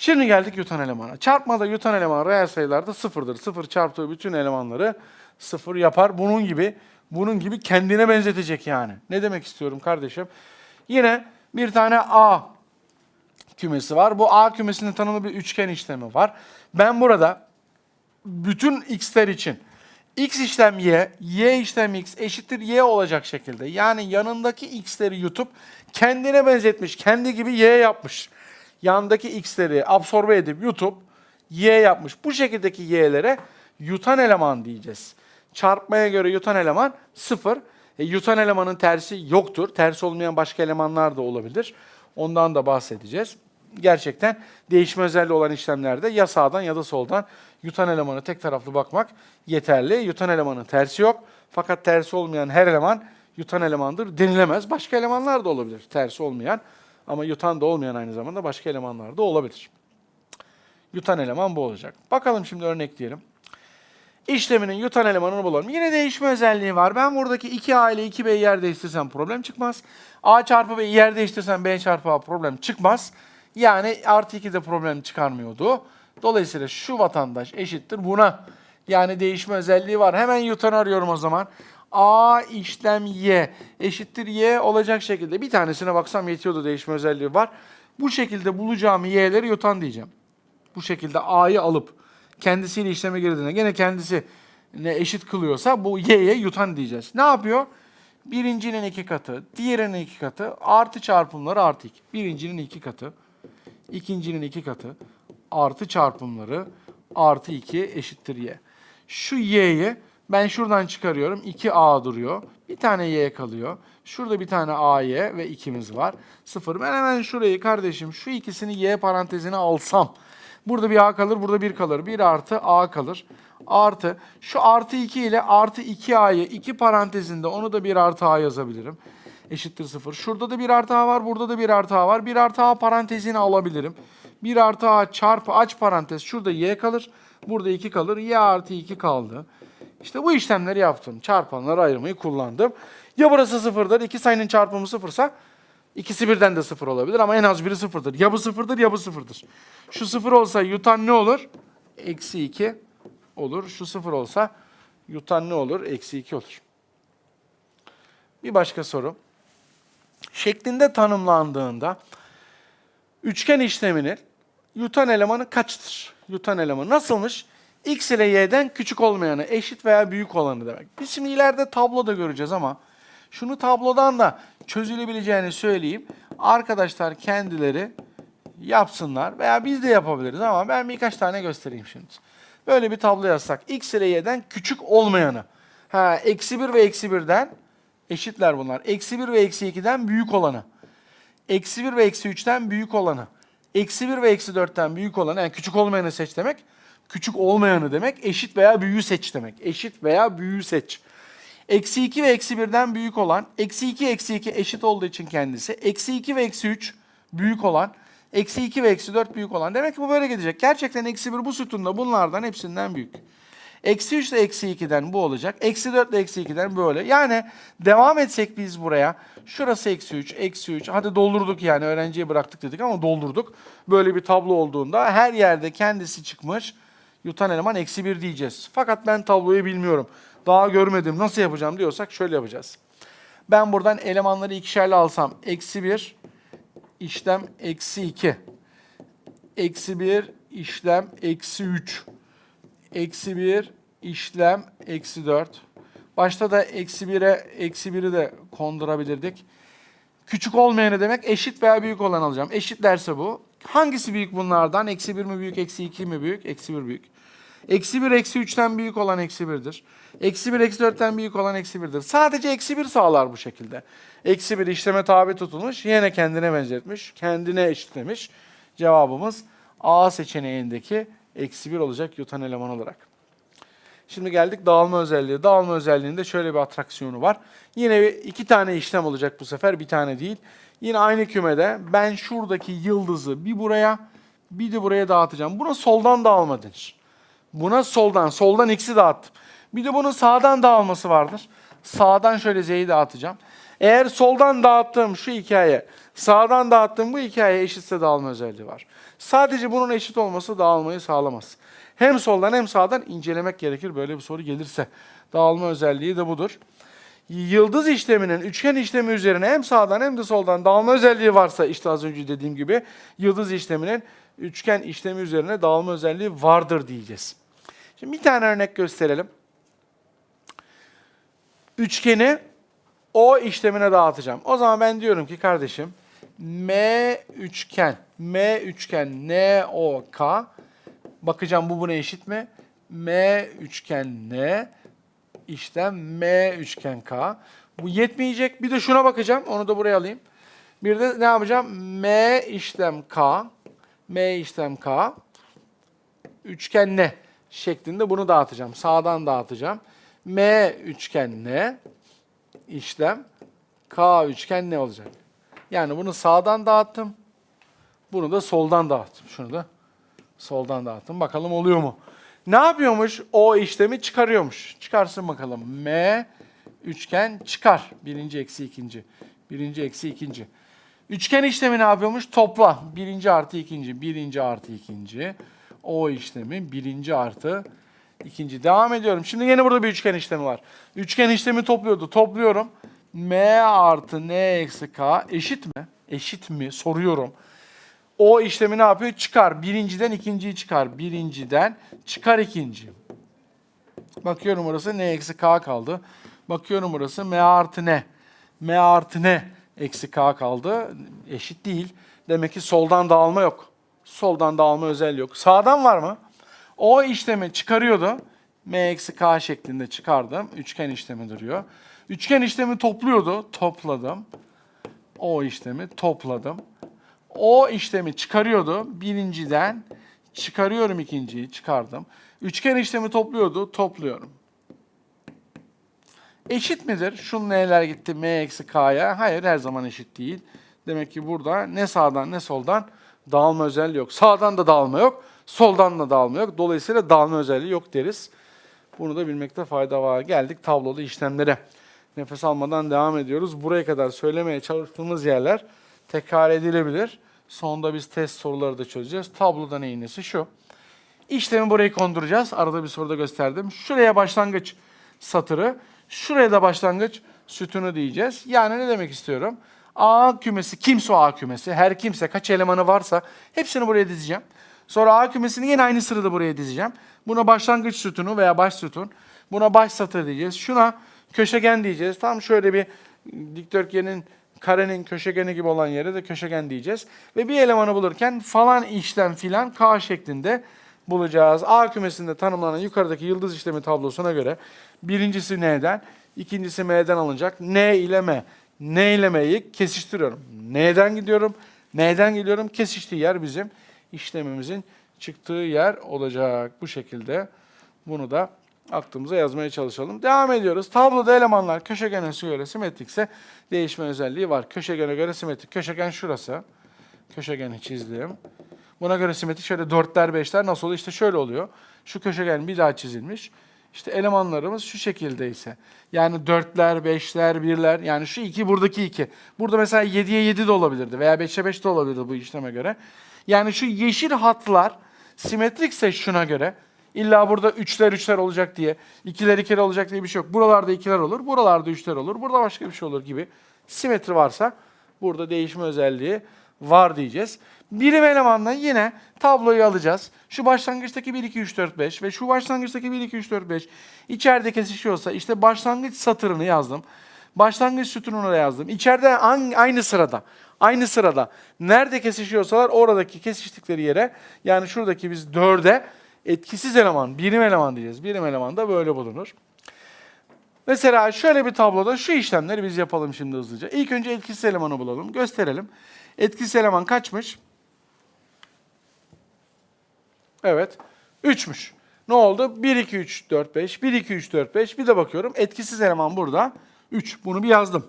Şimdi geldik yutan elemana. Çarpmada yutan eleman reel sayılarda sıfırdır. Sıfır çarptığı bütün elemanları sıfır yapar. Bunun gibi bunun gibi kendine benzetecek yani. Ne demek istiyorum kardeşim? Yine bir tane A kümesi var. Bu A kümesinin tanımlı bir üçgen işlemi var. Ben burada bütün x'ler için x işlem y, y işlem x eşittir y olacak şekilde. Yani yanındaki x'leri yutup kendine benzetmiş, kendi gibi y yapmış. Yandaki x'leri absorbe edip yutup y yapmış. Bu şekildeki y'lere yutan eleman diyeceğiz. Çarpmaya göre yutan eleman sıfır. E, yutan elemanın tersi yoktur. Tersi olmayan başka elemanlar da olabilir. Ondan da bahsedeceğiz. Gerçekten değişme özelliği olan işlemlerde ya sağdan ya da soldan yutan elemanı tek taraflı bakmak yeterli. Yutan elemanın tersi yok. Fakat tersi olmayan her eleman yutan elemandır denilemez. Başka elemanlar da olabilir tersi olmayan ama yutan da olmayan aynı zamanda başka elemanlar da olabilir. Yutan eleman bu olacak. Bakalım şimdi örnekleyelim. İşleminin yutan elemanını bulalım. Yine değişme özelliği var. Ben buradaki 2A ile 2B'yi yer değiştirsem problem çıkmaz. A çarpı B'yi yer değiştirsem B çarpı A problem çıkmaz. Yani artı 2'de problem çıkarmıyordu. Dolayısıyla şu vatandaş eşittir buna. Yani değişme özelliği var. Hemen yutan arıyorum o zaman. A işlem Y eşittir Y olacak şekilde. Bir tanesine baksam yetiyordu değişme özelliği var. Bu şekilde bulacağım Y'leri yutan diyeceğim. Bu şekilde A'yı alıp kendisiyle işleme girdiğinde gene kendisi ne eşit kılıyorsa bu y'ye yutan diyeceğiz. Ne yapıyor? Birincinin iki katı, diğerinin iki katı, artı çarpımları artı iki. Birincinin iki katı, ikincinin iki katı, artı çarpımları artı iki eşittir y. Şu y'yi ben şuradan çıkarıyorum. 2a duruyor. Bir tane y kalıyor. Şurada bir tane a'y ve ikimiz var. Sıfır. Ben hemen şurayı kardeşim şu ikisini y parantezine alsam. Burada bir a kalır, burada bir kalır. 1 artı a kalır. Artı şu artı 2 ile artı 2a'yı 2 parantezinde onu da 1 artı a yazabilirim. Eşittir 0. Şurada da 1 artı a var, burada da 1 artı a var. 1 artı a parantezini alabilirim. 1 artı a çarpı aç parantez. Şurada y kalır, burada 2 kalır. y artı 2 kaldı. İşte bu işlemleri yaptım. Çarpanları ayırmayı kullandım. Ya burası sıfırdır, iki sayının çarpımı sıfırsa İkisi birden de sıfır olabilir ama en az biri sıfırdır. Ya bu sıfırdır ya bu sıfırdır. Şu sıfır olsa yutan ne olur? Eksi iki olur. Şu sıfır olsa yutan ne olur? Eksi iki olur. Bir başka soru. Şeklinde tanımlandığında üçgen işleminin yutan elemanı kaçtır? Yutan elemanı nasılmış? X ile Y'den küçük olmayanı, eşit veya büyük olanı demek. Biz şimdi ileride tabloda göreceğiz ama şunu tablodan da çözülebileceğini söyleyeyim. Arkadaşlar kendileri yapsınlar veya biz de yapabiliriz ama ben birkaç tane göstereyim şimdi. Böyle bir tablo yazsak x ile y'den küçük olmayanı. Ha, eksi 1 ve eksi 1'den eşitler bunlar. Eksi 1 ve eksi 2'den büyük olanı. Eksi 1 ve eksi 3'ten büyük olanı. Eksi 1 ve eksi 4'ten büyük olanı. Yani küçük olmayanı seç demek. Küçük olmayanı demek. Eşit veya büyüğü seç demek. Eşit veya büyüğü seç. Eksi 2 ve eksi 1'den büyük olan, eksi 2, eksi 2 eşit olduğu için kendisi, eksi 2 ve eksi 3 büyük olan, eksi 2 ve eksi 4 büyük olan. Demek ki bu böyle gidecek. Gerçekten eksi 1 bu sütunda bunlardan hepsinden büyük. Eksi 3 ile eksi 2'den bu olacak. Eksi 4 ile eksi 2'den böyle. Yani devam etsek biz buraya. Şurası eksi 3, eksi 3. Hadi doldurduk yani öğrenciye bıraktık dedik ama doldurduk. Böyle bir tablo olduğunda her yerde kendisi çıkmış. Yutan eleman eksi 1 diyeceğiz. Fakat ben tabloyu bilmiyorum daha görmedim nasıl yapacağım diyorsak şöyle yapacağız. Ben buradan elemanları ikişerli alsam eksi 1 işlem eksi 2 eksi 1 işlem eksi 3 eksi 1 işlem eksi 4 başta da eksi 1'e eksi 1'i de kondurabilirdik. Küçük olmayanı demek eşit veya büyük olan alacağım. Eşit derse bu. Hangisi büyük bunlardan? Eksi 1 mi büyük, eksi 2 mi büyük? Eksi 1 büyük. Eksi 1 eksi 3'ten büyük olan eksi 1'dir. Eksi 1 eksi 4'ten büyük olan eksi 1'dir. Sadece eksi 1 sağlar bu şekilde. Eksi 1 işleme tabi tutulmuş. Yine kendine benzetmiş. Kendine eşitlemiş. Cevabımız A seçeneğindeki eksi 1 olacak yutan eleman olarak. Şimdi geldik dağılma özelliği. Dağılma özelliğinde şöyle bir atraksiyonu var. Yine iki tane işlem olacak bu sefer. Bir tane değil. Yine aynı kümede ben şuradaki yıldızı bir buraya bir de buraya dağıtacağım. Buna soldan dağılma denir. Buna soldan, soldan x'i dağıttım. Bir de bunun sağdan dağılması vardır. Sağdan şöyle z'yi dağıtacağım. Eğer soldan dağıttığım şu hikaye, sağdan dağıttığım bu hikaye eşitse dağılma özelliği var. Sadece bunun eşit olması dağılmayı sağlamaz. Hem soldan hem sağdan incelemek gerekir böyle bir soru gelirse. Dağılma özelliği de budur. Yıldız işleminin üçgen işlemi üzerine hem sağdan hem de soldan dağılma özelliği varsa işte az önce dediğim gibi yıldız işleminin üçgen işlemi üzerine dağılma özelliği vardır diyeceğiz. Şimdi bir tane örnek gösterelim. Üçgeni o işlemine dağıtacağım. O zaman ben diyorum ki kardeşim M üçgen, M üçgen N O K bakacağım bu buna eşit mi? M üçgen N işlem M üçgen K. Bu yetmeyecek. Bir de şuna bakacağım. Onu da buraya alayım. Bir de ne yapacağım? M işlem K. M işlem K. Üçgen N şeklinde bunu dağıtacağım. Sağdan dağıtacağım. M üçgen N işlem K üçgen ne olacak? Yani bunu sağdan dağıttım. Bunu da soldan dağıttım. Şunu da soldan dağıttım. Bakalım oluyor mu? Ne yapıyormuş? O işlemi çıkarıyormuş. Çıkarsın bakalım. M üçgen çıkar. Birinci eksi ikinci. Birinci eksi ikinci. Üçgen işlemi ne yapıyormuş? Topla. Birinci artı ikinci. Birinci artı ikinci. O işlemi birinci artı ikinci. Devam ediyorum. Şimdi yine burada bir üçgen işlemi var. Üçgen işlemi topluyordu. Topluyorum. M artı N eksi K eşit mi? Eşit mi? Soruyorum. O işlemi ne yapıyor? Çıkar. Birinciden ikinciyi çıkar. Birinciden çıkar ikinci. Bakıyorum orası N eksi K kaldı. Bakıyorum burası M artı N. M artı N eksi K kaldı. Eşit değil. Demek ki soldan dağılma yok. Soldan dağılma özelliği yok. Sağdan var mı? O işlemi çıkarıyordu. M eksi K şeklinde çıkardım. Üçgen işlemi duruyor. Üçgen işlemi topluyordu. Topladım. O işlemi topladım. O işlemi çıkarıyordu. Birinciden çıkarıyorum ikinciyi çıkardım. Üçgen işlemi topluyordu. Topluyorum. Eşit midir? Şunun neler gitti m eksi k'ya? Hayır her zaman eşit değil. Demek ki burada ne sağdan ne soldan dağılma özelliği yok. Sağdan da dağılma yok. Soldan da dağılma yok. Dolayısıyla dağılma özelliği yok deriz. Bunu da bilmekte fayda var. Geldik tablolu işlemlere. Nefes almadan devam ediyoruz. Buraya kadar söylemeye çalıştığımız yerler tekrar edilebilir. Sonunda biz test soruları da çözeceğiz. Tabloda neyin şu. İşlemi buraya konduracağız. Arada bir soruda gösterdim. Şuraya başlangıç satırı, şuraya da başlangıç sütunu diyeceğiz. Yani ne demek istiyorum? A kümesi, kimse o A kümesi, her kimse kaç elemanı varsa hepsini buraya dizeceğim. Sonra A kümesini yine aynı sırada buraya dizeceğim. Buna başlangıç sütunu veya baş sütun. Buna baş satır diyeceğiz. Şuna köşegen diyeceğiz. Tam şöyle bir dikdörtgenin karenin köşegeni gibi olan yere de köşegen diyeceğiz. Ve bir elemanı bulurken falan işlem filan K şeklinde bulacağız. A kümesinde tanımlanan yukarıdaki yıldız işlemi tablosuna göre birincisi N'den, ikincisi M'den alınacak. N ile M. N ile M'yi kesiştiriyorum. N'den gidiyorum, N'den gidiyorum. Kesiştiği yer bizim işlemimizin çıktığı yer olacak. Bu şekilde bunu da aklımıza yazmaya çalışalım. Devam ediyoruz. Tabloda elemanlar köşegene göre simetrikse değişme özelliği var. Köşegene göre simetrik. Köşegen şurası. Köşegeni çizdim. Buna göre simetrik şöyle dörtler beşler nasıl oluyor? İşte şöyle oluyor. Şu köşegen bir daha çizilmiş. İşte elemanlarımız şu şekilde ise. Yani dörtler, beşler, birler. Yani şu iki buradaki iki. Burada mesela yediye yedi de olabilirdi veya beşe beş de olabilirdi bu işleme göre. Yani şu yeşil hatlar simetrikse şuna göre İlla burada üçler üçler olacak diye, ikiler ikiler olacak diye bir şey yok. Buralarda ikiler olur, buralarda üçler olur, burada başka bir şey olur gibi. Simetri varsa burada değişme özelliği var diyeceğiz. Birim elemanla yine tabloyu alacağız. Şu başlangıçtaki 1, 2, 3, 4, 5 ve şu başlangıçtaki 1, 2, 3, 4, 5 içeride kesişiyorsa işte başlangıç satırını yazdım. Başlangıç sütununu da yazdım. İçeride aynı sırada, aynı sırada nerede kesişiyorsalar oradaki kesiştikleri yere yani şuradaki biz 4'e etkisiz eleman, birim eleman diyeceğiz. Birim eleman da böyle bulunur. Mesela şöyle bir tabloda şu işlemleri biz yapalım şimdi hızlıca. İlk önce etkisiz elemanı bulalım, gösterelim. Etkisiz eleman kaçmış? Evet, 3'müş. Ne oldu? 1, 2, 3, 4, 5, 1, 2, 3, 4, 5. Bir de bakıyorum etkisiz eleman burada. 3. Bunu bir yazdım.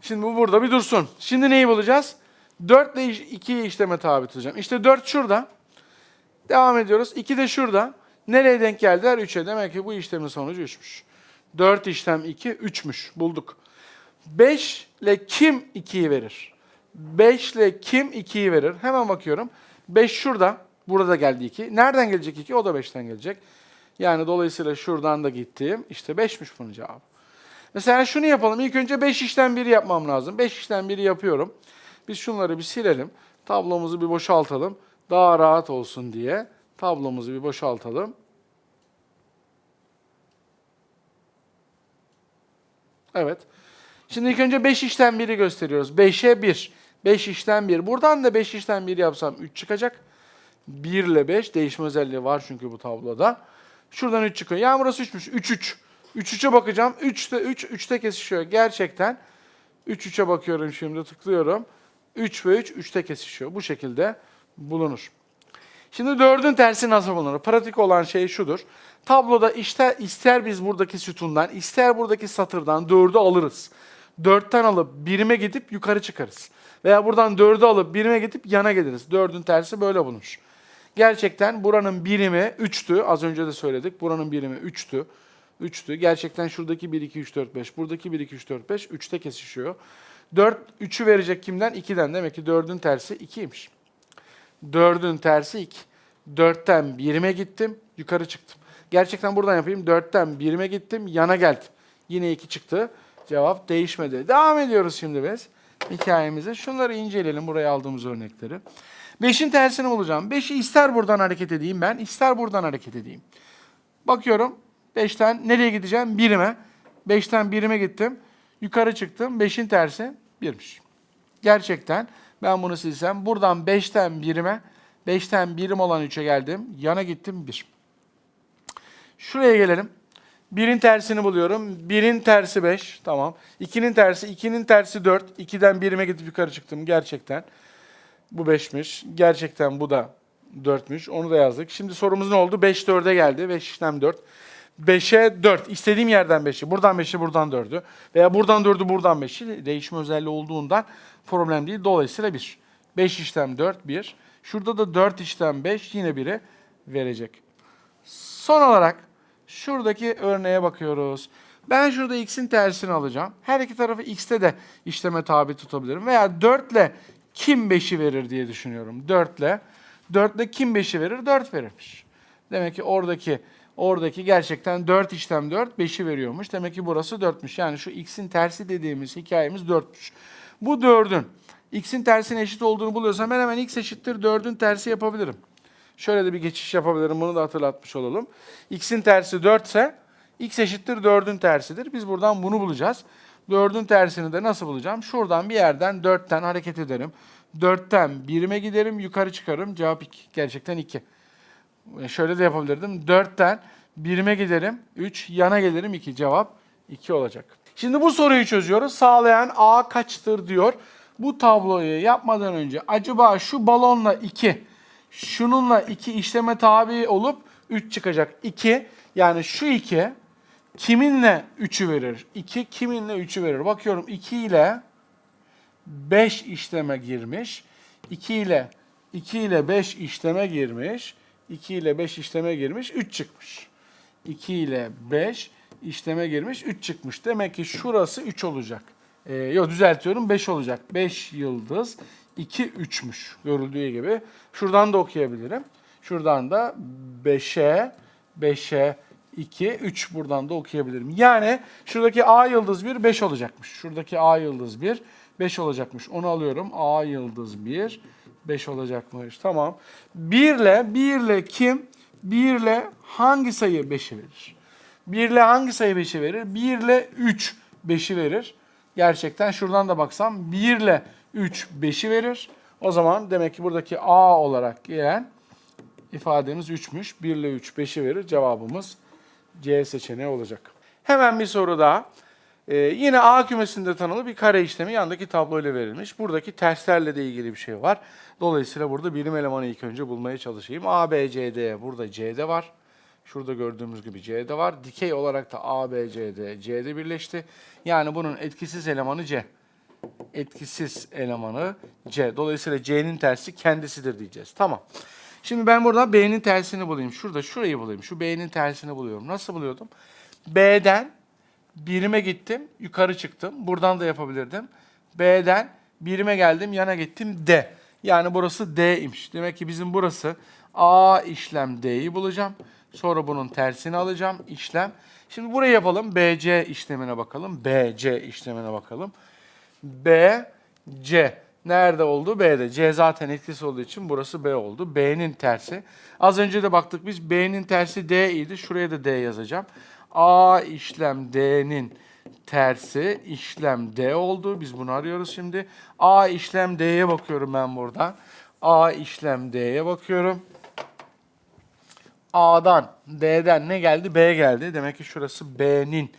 Şimdi bu burada bir dursun. Şimdi neyi bulacağız? 4 ile 2'yi işleme tabi tutacağım. İşte 4 şurada. Devam ediyoruz. 2 de şurada. Nereye denk geldiler? 3'e. Demek ki bu işlemin sonucu 3'müş. 4 işlem 2, 3'müş. Bulduk. 5 ile kim 2'yi verir? 5 ile kim 2'yi verir? Hemen bakıyorum. 5 şurada. Burada geldi 2. Nereden gelecek 2? O da 5'ten gelecek. Yani dolayısıyla şuradan da gittim. İşte 5'miş bunun cevabı. Mesela şunu yapalım. İlk önce 5 işten 1'i yapmam lazım. 5 işten 1'i yapıyorum. Biz şunları bir silelim. Tablomuzu bir boşaltalım. Daha rahat olsun diye tablomuzu bir boşaltalım. Evet. Şimdi ilk önce 5 işten 1'i gösteriyoruz. 5'e 1. 5 işten 1. Buradan da 5 işten 1 yapsam 3 çıkacak. 1 ile 5 değişme özelliği var çünkü bu tabloda. Şuradan 3 çıkıyor. Yani burası 3'müş. 3 3. 3 3'e bakacağım. 3'te 3 3'te kesişiyor. Gerçekten 3 3'e bakıyorum şimdi tıklıyorum. 3 ve 3 3'te kesişiyor. Bu şekilde bulunur. Şimdi dördün tersi nasıl bulunur? Pratik olan şey şudur. Tabloda işte ister biz buradaki sütundan, ister buradaki satırdan dördü alırız. Dörtten alıp birime gidip yukarı çıkarız. Veya buradan dördü alıp birime gidip yana geliriz. Dördün tersi böyle bulunur. Gerçekten buranın birimi 3'tü. Az önce de söyledik. Buranın birimi 3'tü. 3'tü. Gerçekten şuradaki 1, 2, 3, 4, 5. Buradaki 1, 2, 3, 4, 5. 3'te kesişiyor. 4, 3'ü verecek kimden? 2'den. Demek ki 4'ün tersi 2'ymiş. 4'ün tersi 2. 4'ten 1'ime gittim, yukarı çıktım. Gerçekten buradan yapayım. 4'ten 1'ime gittim, yana geldim. Yine 2 çıktı. Cevap değişmedi. Devam ediyoruz şimdi biz hikayemize. Şunları inceleyelim, buraya aldığımız örnekleri. 5'in tersini bulacağım. 5'i ister buradan hareket edeyim ben, ister buradan hareket edeyim. Bakıyorum 5'ten nereye gideceğim? 1'ime. 5'ten 1'ime gittim. Yukarı çıktım. 5'in tersi 1'miş. Gerçekten ben bunu silsem buradan 5'ten 1'ime 5'ten birim olan 3'e geldim. Yana gittim 1. Şuraya gelelim. 1'in tersini buluyorum. 1'in tersi 5. Tamam. 2'nin tersi, 2'nin tersi 4. 2'den 1'ime gidip yukarı çıktım. Gerçekten. Bu 5'miş. Gerçekten bu da 4'müş. Onu da yazdık. Şimdi sorumuz ne oldu? 5 4'e geldi. 5 işlem 4. 5'e 4. İstediğim yerden 5'i. Buradan 5'i, buradan 4'ü. Veya buradan 4'ü, buradan 5'i. Değişme özelliği olduğundan problem değil. Dolayısıyla 1. 5 işlem 4, 1. Şurada da 4 işlem 5 yine 1'i verecek. Son olarak şuradaki örneğe bakıyoruz. Ben şurada x'in tersini alacağım. Her iki tarafı x'te de işleme tabi tutabilirim. Veya 4 ile kim 5'i verir diye düşünüyorum. 4 ile 4 ile kim 5'i verir? 4 verirmiş. Demek ki oradaki oradaki gerçekten 4 işlem 4 5'i veriyormuş. Demek ki burası 4'müş. Yani şu x'in tersi dediğimiz hikayemiz 4'müş. Bu 4'ün x'in tersine eşit olduğunu buluyorsam ben hemen x eşittir 4'ün tersi yapabilirim. Şöyle de bir geçiş yapabilirim. Bunu da hatırlatmış olalım. x'in tersi 4 ise x eşittir 4'ün tersidir. Biz buradan bunu bulacağız. 4'ün tersini de nasıl bulacağım? Şuradan bir yerden 4'ten hareket ederim. 4'ten 1'ime giderim, yukarı çıkarım. Cevap 2. Gerçekten 2. E, Şöyle de yapabilirdim. 4'ten 1'ime giderim, 3, yana gelirim 2. Cevap 2 olacak. Şimdi bu soruyu çözüyoruz. Sağlayan A kaçtır diyor. Bu tabloyu yapmadan önce acaba şu balonla 2, şununla 2 işleme tabi olup 3 çıkacak. 2 yani şu 2 kiminle 3'ü verir? 2 kiminle 3'ü verir? Bakıyorum 2 ile 5 işleme girmiş. 2 ile 2 ile 5 işleme girmiş. 2 ile 5 işleme girmiş. 3 çıkmış. 2 ile 5 işleme girmiş. 3 çıkmış. Demek ki şurası 3 olacak. Ee, yok düzeltiyorum 5 olacak. 5 yıldız 2 3'müş görüldüğü gibi. Şuradan da okuyabilirim. Şuradan da 5'e 5'e 2 3 buradan da okuyabilirim. Yani şuradaki A yıldız 1 5 olacakmış. Şuradaki A yıldız 1 5 olacakmış. Onu alıyorum. A yıldız 1 5 olacakmış. Tamam. 1 ile 1 ile kim? 1 ile hangi sayı 5'i verir? 1 ile hangi sayı 5'i verir? 1 ile 3 5'i verir. Gerçekten şuradan da baksam 1 ile 3 5'i verir. O zaman demek ki buradaki A olarak gelen ifademiz 3'müş. 1 ile 3 5'i verir. Cevabımız C seçeneği olacak. Hemen bir soru daha. Ee, yine A kümesinde tanımlı bir kare işlemi yandaki tabloyla verilmiş. Buradaki terslerle de ilgili bir şey var. Dolayısıyla burada birim elemanı ilk önce bulmaya çalışayım. A, B, C, D burada C'de var. Şurada gördüğümüz gibi C'de var. Dikey olarak da A, B, C, D, C'de birleşti. Yani bunun etkisiz elemanı C. Etkisiz elemanı C. Dolayısıyla C'nin tersi kendisidir diyeceğiz. Tamam. Şimdi ben burada B'nin tersini bulayım. Şurada şurayı bulayım. Şu B'nin tersini buluyorum. Nasıl buluyordum? B'den birime gittim, yukarı çıktım. Buradan da yapabilirdim. B'den birime geldim, yana gittim D. Yani burası D imiş. Demek ki bizim burası A işlem D'yi bulacağım. Sonra bunun tersini alacağım işlem. Şimdi burayı yapalım. BC işlemine bakalım. BC işlemine bakalım. B, C. Nerede oldu? B'de. C zaten etkisi olduğu için burası B oldu. B'nin tersi. Az önce de baktık biz B'nin tersi D idi. Şuraya da D yazacağım. A işlem D'nin tersi işlem D oldu. Biz bunu arıyoruz şimdi. A işlem D'ye bakıyorum ben burada. A işlem D'ye bakıyorum. A'dan, D'den ne geldi? B geldi. Demek ki şurası B'nin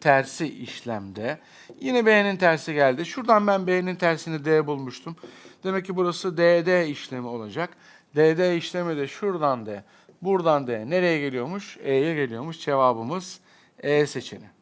tersi işlemde. Yine B'nin tersi geldi. Şuradan ben B'nin tersini D bulmuştum. Demek ki burası DD işlemi olacak. DD işlemi de şuradan D, buradan D. Nereye geliyormuş? E'ye geliyormuş. Cevabımız E seçeneği.